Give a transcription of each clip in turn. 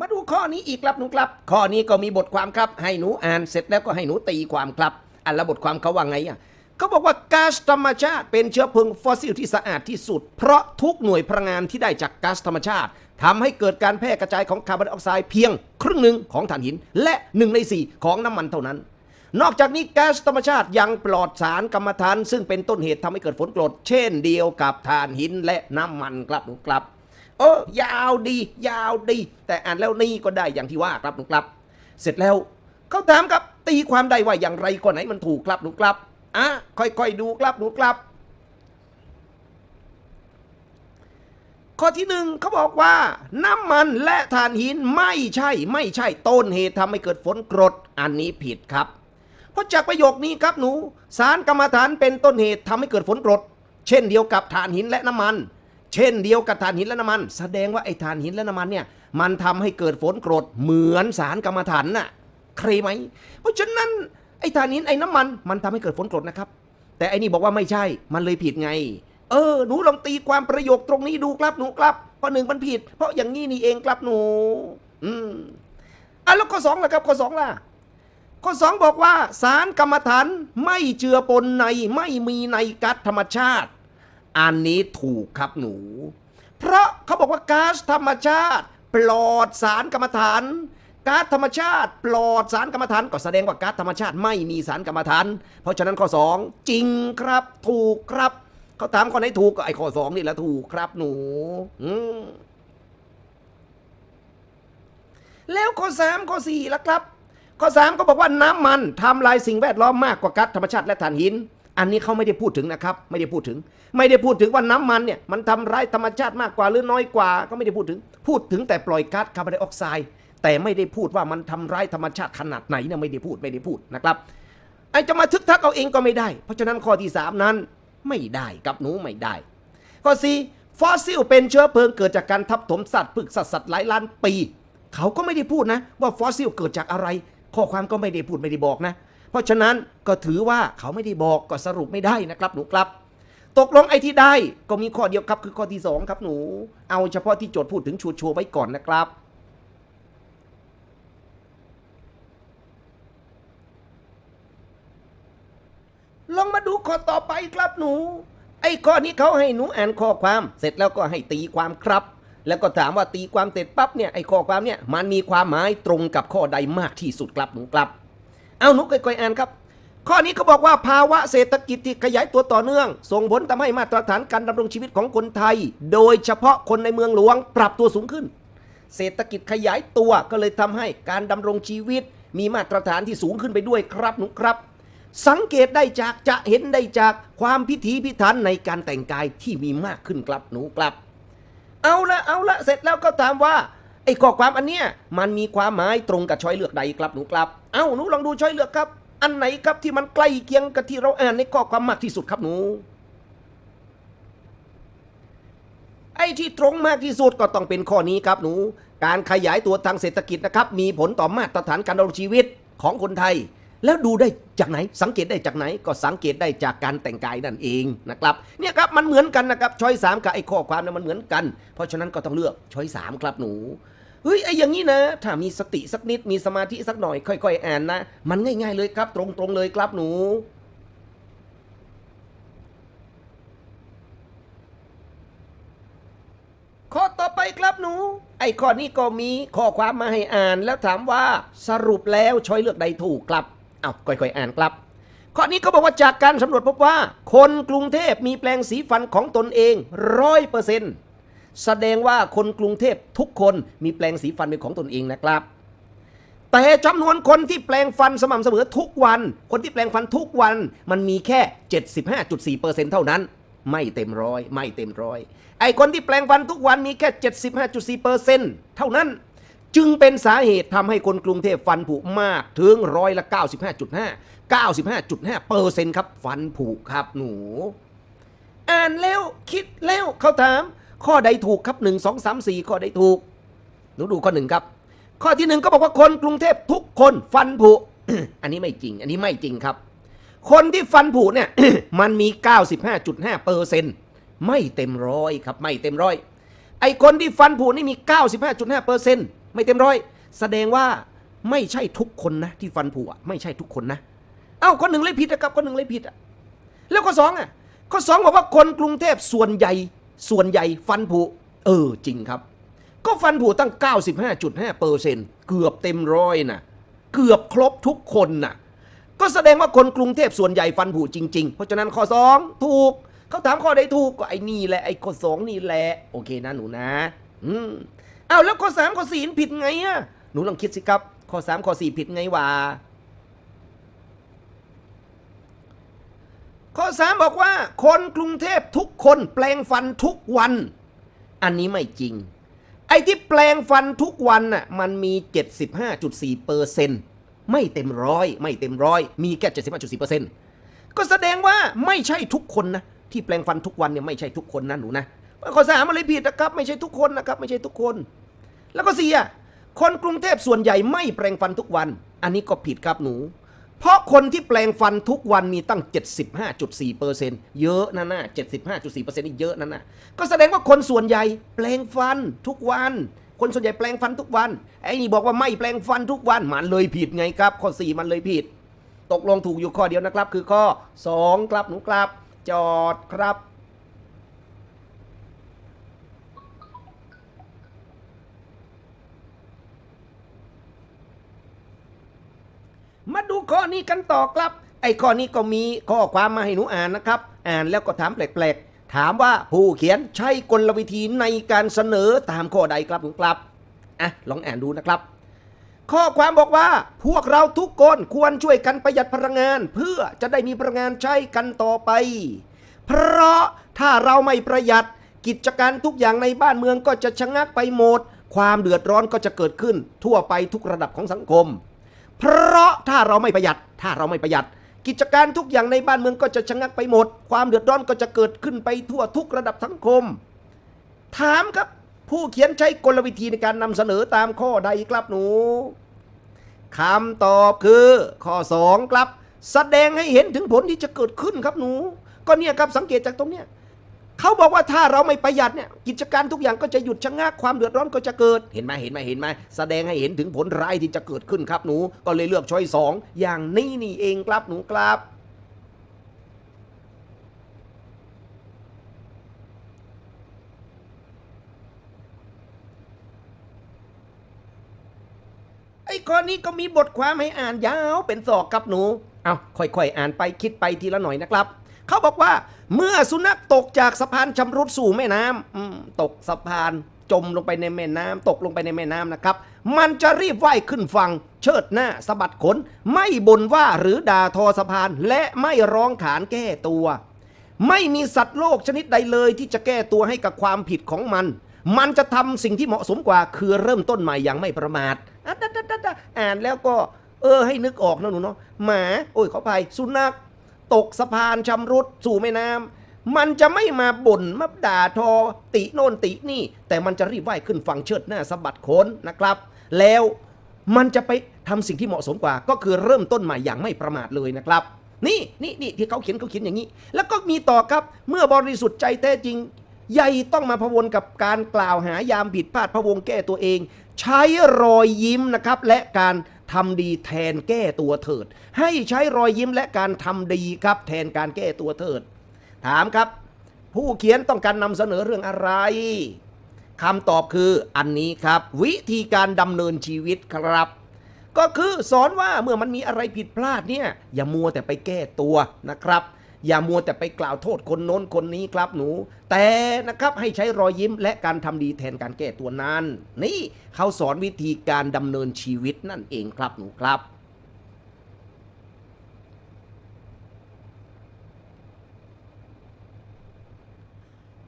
มาดูข้อนี้อีกครับหนูครับ ข้อนี้ก็มีบทความครับ ให้หนูอ่านเสร็จแล้วก็ให้หนูตีความครับ อันละบทความเขาว่าไงอะเขาบอกว่าก๊าซธรรมชาติเป็นเชื้อเพลิงฟอสซิลที่สะอาดที่สุด เพราะทุกหน่วยพลังงานที่ได้จากก๊าซธรรมชาติทำให้เกิดการแพร่กระจายของคาร์บอนไดออกไซด์เพียง ครึ่งหนึ่งของถ่านหิน และหนึ่งในสี่ของน้ำมันเท่านั้น นอกจากนี้แก๊าซธรรมชาติยังปลอดสารกรรมฐาน ซึ่งเป็นต้นเหตุทำให้เกิดฝนกรด เช่นเดียวกับถ่านหินและน้ำมันครับหนูครับ เออยาวดี ยาวดี แต่อ่านแล้วนี่ก็ได้อย่างที่ว่าครับหนูครับ เสร็จแล้วเขาถามครับตีความได้ว่าอย่างไรก็ไหนมันถูกครับหนูครับอะค่อยๆดูครับหนูครับ ข้อที่หนึ่งเขาบอกว่าน้ำมันและถ่านหินไม่ใช่ไม่ใช่ต้นเหตุทำให้เกิดฝนกรดอันนี้ผิดครับ เพราะจากประโยคนี้ครับหนู สารกรรมฐานเป็นต้นเหตุทำให้เกิดฝนกรด เช่นเดียวกับถ่านหินและน้ำมัน เช่นเดียวกับถ่านหินและน้ำมัน แสดงว่าไอ้ถ่านหินและน้ำมันเนี่ยมันทำให้เกิดฝนกรดเหมือนสารกรรมฐานน่ะเครไหม เพราะฉะนั้นไอ้ถ่านหินไอ้น้ำมันมันทำให้เกิดฝนกรดนะครับ แต่ไอ้นี่บอกว่าไม่ใช่มันเลยผิดไง เออหนูลองตีความประโยคตรงนี้ดูครับหนูครับเพราะหนึ่งมันผิด เพราะอย่างนี้นี่เองครับหนู อืมอะแล้วข้อสองล่ะครับข้อสองล่ะ ข้อสองบอกว่าสารกรรมฐานไม่เจือปนในไม่มีในก๊าซธรรมชาติ อันนี้ถูกครับหนู เพราะเขาบอกว่าก๊าซธรรมชาติ ปลอดสารกรรมฐานก๊าซธรรมชาติ ปลอดสารกรรมฐานก็แสดงว่าก๊าซธรรมชาติไม่มีสารกรรมฐาน เพราะฉะนั้นข้อสองจริงครับถูกครับ เขาถามข้อไหนถูกก็ไอ้ข้อสองนี่แหละถูกครับหนูอืมแล้วข้อสามข้อสี่ล่ะครับ ข้อสามก็บอกว่าน้ำมันทำลายสิ่งแวดล้อมมากกว่าก๊าซธรรมชาติและถ่านหิน อันนี้เขาไม่ได้พูดถึงนะครับ ไม่ได้พูดถึง ไม่ได้พูดถึงว่าน้ำมันเนี่ยมันทำร้ายธรรมชาติมากกว่าหรือน้อยกว่า ก็ไม่ได้พูดถึง พูดถึงแต่ปล่อยก๊าซคาร์บอนไดออกไซด์แต่ไม่ได้พูดว่ามันทำร้ายธรรมชาติขนาดไหนเนี่ยไม่ได้พูดไม่ได้พูดนะครับไอจะมาทึกทักเอาเองก็ไม่ได้ เพราะฉะนั้นข้อที่สามนั้นไม่ได้กับหนูไม่ได้ ข้อสี่ฟอสซิลเป็นเชื้อเพลิงเกิดจากการทับถมสัตว์ผึกสัตว์สัตว์หลายล้านปี เขาก็ไม่ได้พูดนะว่าฟอสซิลเกิดจากอะไร ข้อความก็ไม่ได้พูดไม่ได้บอกนะ เพราะฉะนั้นก็ถือว่าเขาไม่ได้บอกก็สรุปไม่ได้นะครับหนูครับ ตกลงไอ้ที่ได้ก็มีข้อเดียวครับคือข้อที่สองครับหนู เอาเฉพาะที่โจทย์พูดถึงชัวร์ๆไว้ก่อนนะครับลองมาดูข้อต่อไปครับหนู ไอ้ข้อนี้เขาให้หนูอ่านข้อความ เสร็จแล้วก็ให้ตีความครับ แล้วก็ถามว่าตีความเสร็จปั๊บเนี่ยไอ้ข้อความเนี่ยมันมีความหมายตรงกับข้อใดมากที่สุดครับหนูครับ เอาหนูค่อยๆอ่านครับ ข้อนี้เขาบอกว่าภาวะเศรษฐกิจที่ขยายตัวต่อเนื่อง ส่งผลทำให้มาตรฐานการดำรงชีวิตของคนไทย โดยเฉพาะคนในเมืองหลวงปรับตัวสูงขึ้น เศรษฐกิจขยายตัวก็เลยทำให้การดำรงชีวิต มีมาตรฐานที่สูงขึ้นไปด้วยครับหนูครับ สังเกตได้จากจะเห็นได้จากความพิถีพิถันในการแต่งกายที่มีมากขึ้นครับหนูครับ เอาละเอาละเสร็จแล้วก็ถามว่าไอ้ข้อความอันเนี้ยมันมีความหมายตรงกับช้อยเลือกใดครับหนูครับ เอาหนูลองดูช้อยเลือกครับ อันไหนครับที่มันใกล้เคียงกับที่เราอ่านในข้อความมากที่สุดครับหนู ไอ้ที่ตรงมากที่สุดก็ต้องเป็นข้อนี้ครับหนู การขยายตัวทางเศรษฐกิจนะครับมีผลต่อมาตรฐานการดำรงชีวิตของคนไทย แล้วดูได้จากไหน สังเกตได้จากไหน ก็สังเกตได้จากการแต่งกายนั่นเองนะครับเนี่ยครับมันเหมือนกันนะครับช้อยสามกับไอ้ข้อความนั้นมันเหมือนกัน เพราะฉะนั้นก็ต้องเลือกช้อยสามครับหนูเฮ้ยไอ้อย่างนี้นะ ถ้ามีสติสักนิดมีสมาธิสักหน่อย ค่อยๆ อ่านนะ มันง่าย ๆ เลยครับ ตรงๆเลยครับหนูข้อต่อไปครับหนู ไอ้ข้อนี้ก็มีข้อความมาให้อ่านแล้วถามว่าสรุปแล้วช้อยเลือกใดถูกครับ เอาค่อยๆอ่านครับข้อนี้เขาบอกว่าจากการสำรวจพบว่า คนกรุงเทพมีแปลงสีฟันของตนเองร้อยเปอร์เซ็นต์แสดงว่าคนกรุงเทพทุกคนมีแปลงสีฟันเป็นของตนเองนะครับ แต่จำนวนคนที่แปลงฟันสม่ำเสมอทุกวัน คนที่แปลงฟันทุกวันมันมีแค่ 75.4%เท่านั้น ไม่เต็มร้อยไม่เต็มร้อยไอคนที่แปลงฟันทุกวันมีแค่ 75.4%เท่านั้น จึงเป็นสาเหตุทำให้คนกรุงเทพฟันผุมากถึงร้อยละ 95.5 95.5เปอร์เซ็นต์ครับ ฟันผุครับหนู อ่านแล้วคิดแล้วเขาถาม ข้อใดถูกครับ 1 2 3 4 ข้อใดถูก หนูดูข้อหนึ่งครับ ข้อที่หนึ่งก็บอกว่าคนกรุงเทพทุกคนฟันผุ อันนี้ไม่จริง อันนี้ไม่จริงครับ คนที่ฟันผุเนี่ย มันมี 95.5เปอร์เซ็นต์ไม่เต็มร้อยครับ ไม่เต็มร้อยไอคนที่ฟันผุนี่มี 95.5เปอร์เซ็นต์ ไม่เต็มร้อย แสดงว่าไม่ใช่ทุกคนนะ ที่ฟันผุอะไม่ใช่ทุกคนนะ เอ้าคนหนึ่งเลยผิดนะครับคนหนึ่งเลยผิดอะแล้วข้อสองอะข้อสองบอกว่าคนกรุงเทพส่วนใหญ่ส่วนใหญ่ฟันผุเออจริงครับ ก็ฟันผุตั้ง 95.5เปอร์เซ็นต์เกือบเต็มร้อยนะเกือบครบทุกคนน่ะก็แสดงว่าคนกรุงเทพส่วนใหญ่ฟันผุจริง ๆ เพราะฉะนั้นข้อ 2 ถูก เขาถามข้อใดถูกก็ไอ้นี่แหละไอ้ข้อสองนี่แหละ โอเคนะหนูนะ อืม อ้าวแล้วข้อ3ข้อ4ผิดไงอะหนูลองคิดสิครับ ข้อ3ข้อ4ผิดไงวะข้อ3บอกว่า คนกรุงเทพทุกคนแปลงฟันทุกวัน อันนี้ไม่จริง ไอ้ที่แปลงฟันทุกวันน่ะมันมี 75.4เปอร์เซ็นต์ไม่เต็มร้อยไม่เต็มร้อยมีแค่75.4เปอร์เซ็นต์ก็แสดงว่าไม่ใช่ทุกคนนะที่แปลงฟันทุกวันเนี่ยไม่ใช่ทุกคนนะหนูนะ ข้อสามมันเลยผิดนะครับ ไม่ใช่ทุกคนนะครับ ไม่ใช่ทุกคน แล้วก็สี่อะคนกรุงเทพส่วนใหญ่ไม่แปลงฟันทุกวัน อันนี้ก็ผิดครับหนู เพราะคนที่แปลงฟันทุกวันมีตั้ง 75.4เปอร์เซ็นต์เยอะนะนะ75.4เปอร์เซ็นต์นี่เยอะนะนะก็แสดงว่าคนส่วนใหญ่แปลงฟันทุกวัน คนส่วนใหญ่แปลงฟันทุกวัน ไอ้นี่บอกว่าไม่แปลงฟันทุกวัน มันเลยผิดไงครับ ข้อ 4 มันเลยผิด ตกลงถูกอยู่ข้อเดียวนะครับ คือข้อ 2 ครับหนูครับ จอดครับ มาดูข้อนี้กันต่อครับ ไอ้ข้อนี้ก็มีข้อความมาให้หนูอ่านนะครับ อ่านแล้วก็ถามแปลกๆ ถามว่าผู้เขียนใช้กลวิธีในการเสนอตามข้อใดครับหนูครับอะลองอ่านดูนะครับ ข้อความบอกว่า พวกเราทุกคนควรช่วยกันประหยัดพลังงาน เพื่อจะได้มีพลังงานใช้กันต่อไป เพราะถ้าเราไม่ประหยัดกิจการทุกอย่างในบ้านเมืองก็จะชะงักไปหมด ความเดือดร้อนก็จะเกิดขึ้นทั่วไปทุกระดับของสังคม เพราะถ้าเราไม่ประหยัด ถ้าเราไม่ประหยัด กิจการทุกอย่างในบ้านเมืองก็จะชะงักไปหมด ความเดือดร้อนก็จะเกิดขึ้นไปทั่วทุกระดับสังคม ถามครับผู้เขียนใช้กลวิธีในการนำเสนอตามข้อใดครับหนูคำตอบคือข้อ 2 ครับ แสดงให้เห็นถึงผลที่จะเกิดขึ้นครับหนู ก็เนี่ยครับสังเกตจากตรงเนี้ย เขาบอกว่าถ้าเราไม่ประหยัดเนี่ยกิจการทุกอย่างก็จะหยุดชะงักความเดือดร้อนก็จะเกิดเห็นไหมเห็นไหมเห็นไหมแสดงให้เห็นถึงผลร้ายที่จะเกิดขึ้นครับหนู ก็เลยเลือกช้อยสองอย่างนี้นี่เองครับหนูครับไอ้ข้อนี้ก็มีบทความให้อ่านยาวเป็นศอกครับหนู เอาค่อยๆ อ่านไปคิดไปทีละหน่อยนะครับ เขาบอกว่าเมื่อสุนัขตกจากสะพานชำรุดสู่แม่น้ำตกสะพานจมลงไปในแม่น้ำตกลงไปในแม่น้ำนะครับ มันจะรีบว่ายขึ้นฝั่งเชิดหน้าสะบัดขน ไม่บ่นว่าหรือด่าทอสะพาน และไม่ร้องขานแก้ตัว ไม่มีสัตว์โลกชนิดใดเลยที่จะแก้ตัวให้กับความผิดของมัน มันจะทำสิ่งที่เหมาะสมกว่า คือเริ่มต้นใหม่อย่างไม่ประมาทอะดะดะดะดะอ่านแล้วก็ เออให้นึกออกนะหนูเนาะหมา โอ้ยขออภัยสุนัข ตกสะพานชำรุดสู่แม่น้ำมันจะไม่มาบ่นมาด่าทอ ติโน่นตินี่ แต่มันจะรีบว่ายขึ้นฝั่งเชิดหน้าสะบัดโคนนะครับ แล้วมันจะไปทำสิ่งที่เหมาะสมกว่า ก็คือเริ่มต้นใหม่อย่างไม่ประมาทเลยนะครับนี่นี่นี่ที่เขาเขียนเขาเขียนอย่างนี้ แล้วก็มีต่อครับเมื่อบริสุทธิ์ใจแท้จริง ใหญ่ต้องมาพวนกับการกล่าวหายามผิดพลาดพะวงแก้ตัวเอง ใช้รอยยิ้มนะครับ และการ ทำดีแทนแก้ตัวเถิด ให้ใช้รอยยิ้มและการทำดีครับ แทนการแก้ตัวเถิด ถามครับ ผู้เขียนต้องการนำเสนอเรื่องอะไรคำตอบคืออันนี้ครับ วิธีการดำเนินชีวิตครับ ก็คือสอนว่าเมื่อมันมีอะไรผิดพลาดเนี่ยอย่ามัวแต่ไปแก้ตัวนะครับ อย่ามัวแต่ไปกล่าวโทษคนโน้นคนนี้ครับหนู แต่นะครับให้ใช้รอยยิ้มและการทำดีแทนการแก้ตัวนั้น นี่เขาสอนวิธีการดำเนินชีวิตนั่นเองครับหนูครับ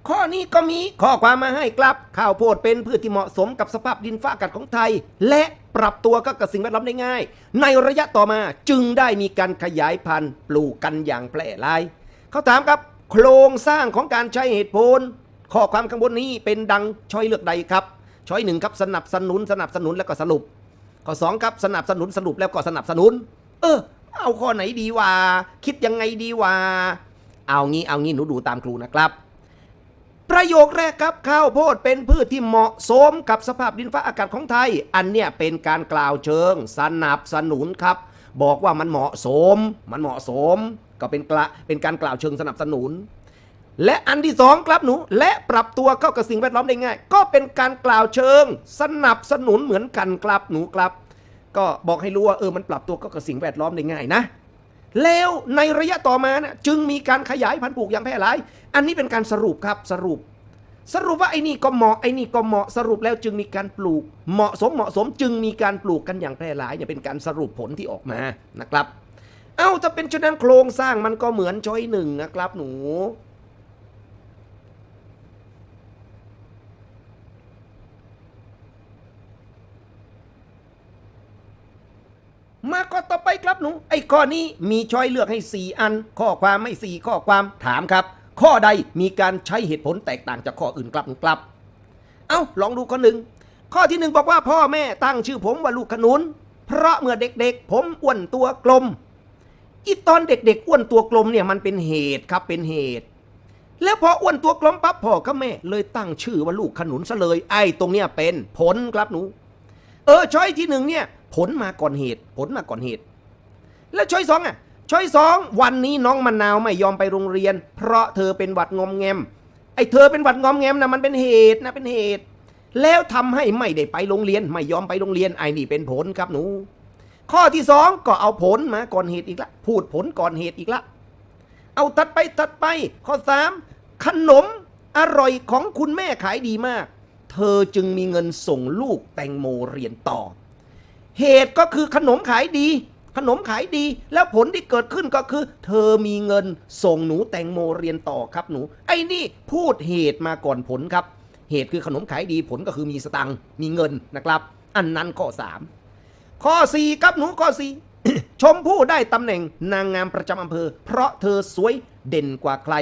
ข้อนี้ก็มีข้อความมาให้ครับข้าวโพดเป็นพืชที่เหมาะสมกับสภาพดินฟ้าอากาศของไทย และปรับตัวก็กับสิ่งแวดล้อมได้ง่าย ในระยะต่อมาจึงได้มีการขยายพันธุ์ปลูกกันอย่างแพร่หลายเขาถามครับ โครงสร้างของการใช้เหตุผล ข้อความข้างบนนี้เป็นดังช้อยเลือกใดครับช้อยหนึ่งครับสนับสนุนสนับสนุนแล้วก็สรุป ข้อสองครับสนับสนุนสรุปแล้วก็สนับสนุน เออ เอาข้อไหนดีวะคิดยังไงดีวะเอางี้เอางี้หนูดูตามครูนะครับ ประโยคแรกครับข้าวโพดเป็นพืชที่เหมาะสมกับสภาพดินฟ้าอากาศของไทย อันเนี้ยเป็นการกล่าวเชิง สนับสนุนครับ บอกว่ามันเหมาะสม มันเหมาะสม ก็เป็นกละเป็นการกล่าวเชิงสนับสนุน และอันที่สองครับหนู และปรับตัวเข้ากับสิ่งแวดล้อมได้ง่าย ก็เป็นการกล่าวเชิง สนับสนุนเหมือนกันครับหนูครับ ก็บอกให้รู้ว่าเออมันปรับตัวเข้ากับสิ่งแวดล้อมได้ง่ายนะ แล้วในระยะต่อมานะจึงมีการขยายพันธุ์ปลูกอย่างแพร่หลาย อันนี้เป็นการสรุปครับสรุป สรุปว่าไอ้นี่ก็เหมาะไอ้นี่ก็เหมาะสรุปแล้วจึงมีการปลูก เหมาะสมเหมาะสมจึงมีการปลูกกันอย่างแพร่หลายเนี่ยเป็นการสรุปผลที่ออกมานะครับ เอ้าถ้าเป็นเช่นนั้นโครงสร้างมันก็เหมือนช้อยหนึ่งนะครับหนู มาก็ต่อไปครับหนู ไอ้ข้อนี้มีช้อยเลือกให้ 4 อัน ข้อความไม่ 4 ข้อความถามครับ ข้อใดมีการใช้เหตุผลแตกต่างจากข้ออื่นครับหนูครับ เอ้าลองดูข้อหนึ่งข้อที่หนึ่งบอกว่าพ่อแม่ตั้งชื่อผมว่าลูกขนุน เพราะเมื่อเด็กๆ ผมอ้วนตัวกลมอีตอนเด็กๆอ้วนตัวกลมเนี่ยมันเป็นเหตุครับเป็นเหตุ แล้วพออ้วนตัวกลมปั๊บพ่อกับแม่เลยตั้งชื่อว่าลูกขนุนซะเลยไอ้ตรงเนี้ยเป็นผลครับหนู เออช้อยที่หนึ่งเนี่ย ผลมาก่อนเหตุ ผลมาก่อนเหตุ แล้วช้อยสองอะช้อยสองวันนี้น้องมะนาวไม่ยอมไปโรงเรียน เพราะเธอเป็นหวัดงอมแงมไอ้เธอเป็นหวัดงอมแงมนะมันเป็นเหตุนะเป็นเหตุ แล้วทำให้ไม่ได้ไปโรงเรียน ไม่ยอมไปโรงเรียนไอ้นี่เป็นผลครับหนู ข้อที่สองก็เอาผลมาก่อนเหตุอีกละพูดผลก่อนเหตุอีกละ เอาตัดไปตัดไป ข้อสามขนมอร่อยของคุณแม่ขายดีมาก เธอจึงมีเงินส่งลูกแตงโมเรียนต่อ เหตุก็คือขนมขายดี ขนมขายดี แล้วผลที่เกิดขึ้นก็คือ เธอมีเงินส่งหนูแตงโมเรียนต่อครับหนู ไอ้นี่พูดเหตุมาก่อนผลครับ เหตุคือขนมขายดีผลก็คือมีสตังค์มีเงินนะครับ อันนั้นข้อสามข้อ 4 ครับหนูข้อ 4 ชมพู่ได้ตำแหน่งนางงามประจำอำเภอ เพราะเธอสวยเด่นกว่าใคร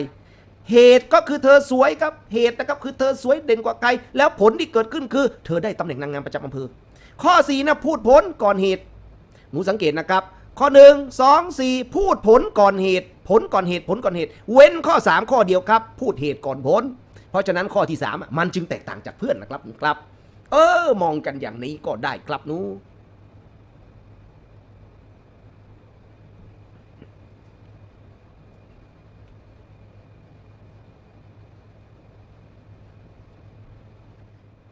เหตุก็คือเธอสวยครับ เหตุนะครับคือเธอสวยเด่นกว่าใคร แล้วผลที่เกิดขึ้นคือ เธอได้ตำแหน่งนางงามประจำอำเภอ ข้อ 4 นะพูดผลก่อนเหตุ หนูสังเกตนะครับ ข้อ 1 2 4 พูดผลก่อนเหตุ ผลก่อนเหตุผลก่อนเหตุ เว้นข้อ 3 ข้อเดียวครับ พูดเหตุก่อนผล เพราะฉะนั้นข้อที่ 3 มันจึงแตกต่างจากเพื่อนนะครับครับ เออ มองกันอย่างนี้ก็ได้ครับหนู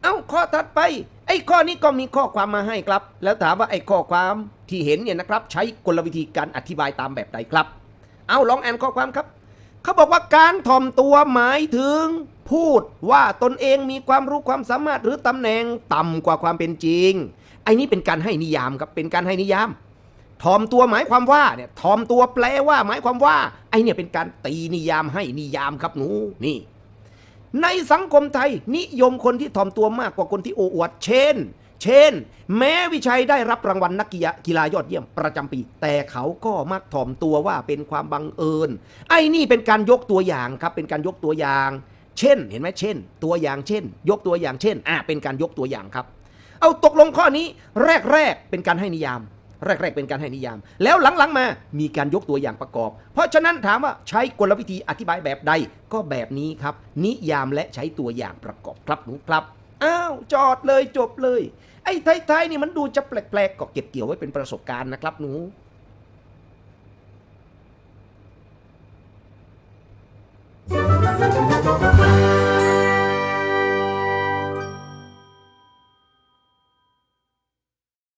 เอ้าข้อถัดไป ไอ้ข้อนี้ก็มีข้อความมาให้ครับ แล้วถามว่าไอ้ข้อความที่เห็นเนี่ยนะครับ ใช้กลวิธีการอธิบายตามแบบใดครับ เอาลองอ่านข้อความครับ เขาบอกว่าการถ่อมตัวหมายถึง พูดว่าตนเองมีความรู้ความสามารถหรือตำแหน่งต่ำกว่าความเป็นจริง ไอ้นี่เป็นการให้นิยามครับเป็นการให้นิยามทอมตัวหมายความว่าเนี่ยทอมตัวแปลว่า หมายความว่า ไอเนี่ยเป็นการตีนิยามให้นิยามครับหนูนี่ ในสังคมไทยนิยมคนที่ถ่อมตัวมากกว่าคนที่โอ้อวด เช่น เช่น แม้วิชัยได้รับรางวัลนักกีฬากีฬายอดเยี่ยมประจำปี แต่เขาก็มักถ่อมตัวว่าเป็นความบังเอิญ ไอ้นี่เป็นการยกตัวอย่างครับ เป็นการยกตัวอย่าง เช่น เห็นไหมเช่น ตัวอย่างเช่น ยกตัวอย่างเช่น อะเป็นการยกตัวอย่างครับ เอาตกลงข้อนี้แรกๆเป็นการให้นิยาม แรก ๆ เป็นการให้นิยาม แล้วหลังๆมามีการยกตัวอย่างประกอบ เพราะฉะนั้นถามว่าใช้กลวิธีอธิบายแบบใดก็แบบนี้ครับ นิยามและใช้ตัวอย่างประกอบครับหนูครับอ้าวจอดเลยจบเลย ไอ้ท้ายๆนี่มันดูจะแปลกๆก็เก็บเกี่ยวไว้เป็นประสบการณ์นะครับหนูเ